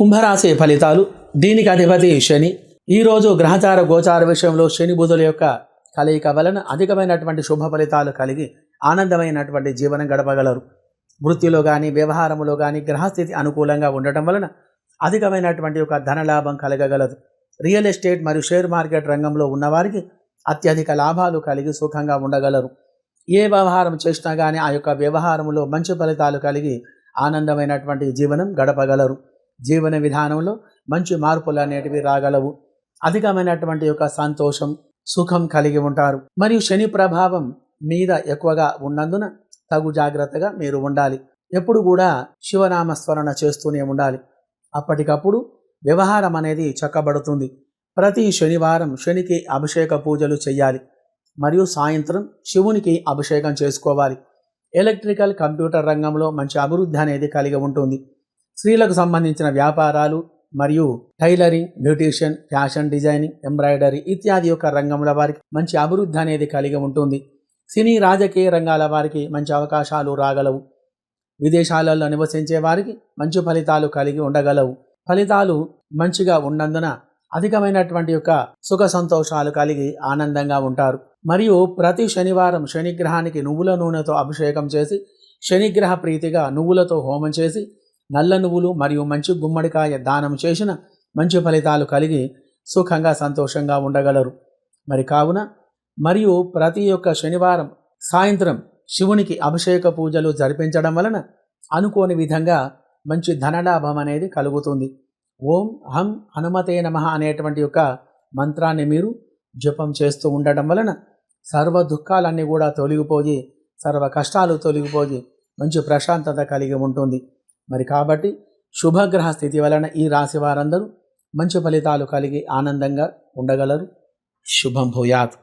కుంభరాశి ఫలితాలు దీనికి అధిపతి శని. ఈరోజు గ్రహచార గోచార విషయంలో శని బుధుల యొక్క కలయిక వలన అధికమైనటువంటి శుభ ఫలితాలు కలిగి ఆనందమైనటువంటి జీవనం గడపగలరు. వృత్తిలో కానీ వ్యవహారములో కానీ గ్రహస్థితి అనుకూలంగా ఉండటం వలన అధికమైనటువంటి ఒక ధనలాభం కలగగలదు. రియల్ ఎస్టేట్ మరియు షేర్ మార్కెట్ రంగంలో ఉన్నవారికి అత్యధిక లాభాలు కలిగి సుఖంగా ఉండగలరు. ఏ వ్యవహారం చేసినా కానీ ఆ యొక్క వ్యవహారంలో మంచి ఫలితాలు కలిగి ఆనందమైనటువంటి జీవనం గడపగలరు. జీవన విధానంలో మంచి మార్పులు అనేటివి రాగలవు. అధికమైనటువంటి యొక్క సంతోషం సుఖం కలిగి ఉంటారు. మరియు శని ప్రభావం మీద ఎక్కువగా ఉన్నందున తగు జాగ్రత్తగా మీరు ఉండాలి. ఎప్పుడు కూడా శివనామ స్మరణ చేస్తూనే ఉండాలి. అప్పటికప్పుడు వ్యవహారం అనేది చక్కబడుతుంది. ప్రతి శనివారం శనికి అభిషేక పూజలు చేయాలి మరియు సాయంత్రం శివునికి అభిషేకం చేసుకోవాలి. ఎలక్ట్రికల్ కంప్యూటర్ రంగంలో మంచి అభివృద్ధి అనేది కలిగి ఉంటుంది. స్త్రీలకు సంబంధించిన వ్యాపారాలు మరియు tailoring beautician fashion designing embroidery ఇత్యాది యొక్క రంగంలో వారికి మంచి అభివృద్ధి అనేది కలిగి ఉంటుంది. సినీ రాజకీయ రంగాల వారికి మంచి అవకాశాలు రాగలవు. విదేశాలలో నివసించే వారికి మంచి ఫలితాలు కలిగి ఉండగలవు. ఫలితాలు మంచిగా ఉన్నందున అధికమైనటువంటి యొక్క సుఖ సంతోషాలు కలిగి ఆనందంగా ఉంటారు. మరియు ప్రతి శనివారం శనిగ్రహానికి నువ్వుల నూనెతో అభిషేకం చేసి శనిగ్రహ ప్రీతిగా నువ్వులతో హోమం చేసి నల్ల నువ్వులు మరియు మంచి గుమ్మడికాయ దానం చేసిన మంచి ఫలితాలు కలిగి సుఖంగా సంతోషంగా ఉండగలరు. మరి కావున మరియు ప్రతి ఒక్క శనివారం సాయంత్రం శివునికి అభిషేక పూజలు జరిపించడం వలన అనుకోని విధంగా మంచి ధనలాభం అనేది కలుగుతుంది. ఓం హం హనుమతే నమ అనేటువంటి యొక్క మంత్రాన్ని మీరు జపం చేస్తూ ఉండటం వలన సర్వ దుఃఖాలన్నీ కూడా తొలగిపోయి సర్వ కష్టాలు తొలగిపోయి మంచి ప్రశాంతత కలిగి ఉంటుంది. మరి కాబట్టి శుభగ్రహ స్థితి వలన ఈ రాశి వారందరూ మంచి ఫలితాలు కలిగి ఆనందంగా ఉండగలరు. శుభం భూయాత్.